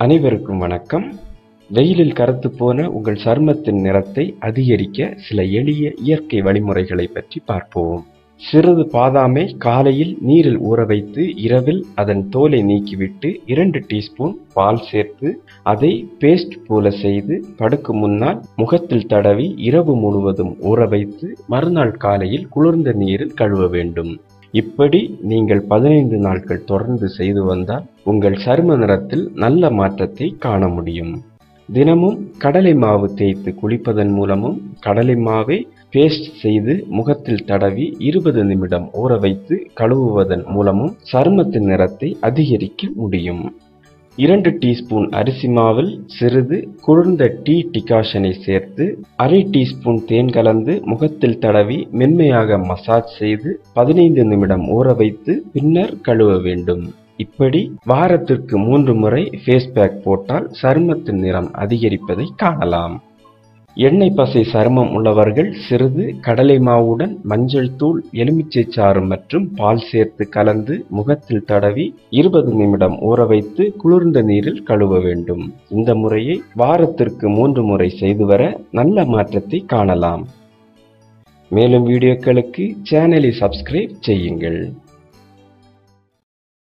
அனைவருக்கும் வணக்கம். வெயிலில் கருத்து போன உங்கள் சருமத்தின் நிறத்தை அதிகரிக்க சில எளிய இயற்கை வழிமுறைகளை பற்றி பார்ப்போம். சிறிது பாதாமை காலையில் நீரில் ஊற வைத்து இரவில் அதன் தோலை நீக்கிவிட்டு இரண்டு டீஸ்பூன் பால் சேர்த்து அதை பேஸ்ட் போல செய்து படுக்கு முன்னால் முகத்தில் தடவி இரவு முழுவதும் ஊற வைத்து மறுநாள் காலையில் குளிர்ந்த நீரில் கழுவ வேண்டும். இப்படி நீங்கள் பதினைந்து நாட்கள் தொடர்ந்து செய்து வந்தால் உங்கள் சரும நிறத்தில் நல்ல மாற்றத்தை காண முடியும். தினமும் கடலை மாவு தேய்த்து குளிப்பதன் மூலமும் கடலை மாவை பேஸ்ட் செய்து முகத்தில் தடவி இருபது நிமிடம் ஊற வைத்து கழுவுவதன் மூலமும் சருமத்தின் நிறத்தை அதிகரிக்க முடியும். இரண்டு டீஸ்பூன் அரிசி மாவில் சிறிது குளிர்ந்த டீ டிகாஷனை சேர்த்து அரை டீஸ்பூன் தேன் கலந்து முகத்தில் தடவி மென்மையாக மசாஜ் செய்து பதினைந்து நிமிடம் ஊற வைத்து பின்னர் கழுவ வேண்டும். இப்படி வாரத்திற்கு மூன்று முறை ஃபேஸ் பேக் போட்டால் சருமத்தின் நிறம் அதிகரிப்பதை காணலாம். எண்ணெய் பசை சருமம் உள்ளவர்கள் சிறிது கடலை மாவுடன் மஞ்சள் தூள் எலுமிச்சை சாறு மற்றும் பால் சேர்த்து கலந்து முகத்தில் தடவி இருபது நிமிடம் ஊற வைத்து குளிர்ந்த நீரில் கழுவ வேண்டும். இந்த முறையை வாரத்திற்கு மூன்று முறை செய்து வர நல்ல மாற்றத்தை காணலாம். மேலும் வீடியோக்களுக்கு சேனலை சப்ஸ்கிரைப் செய்யுங்கள்.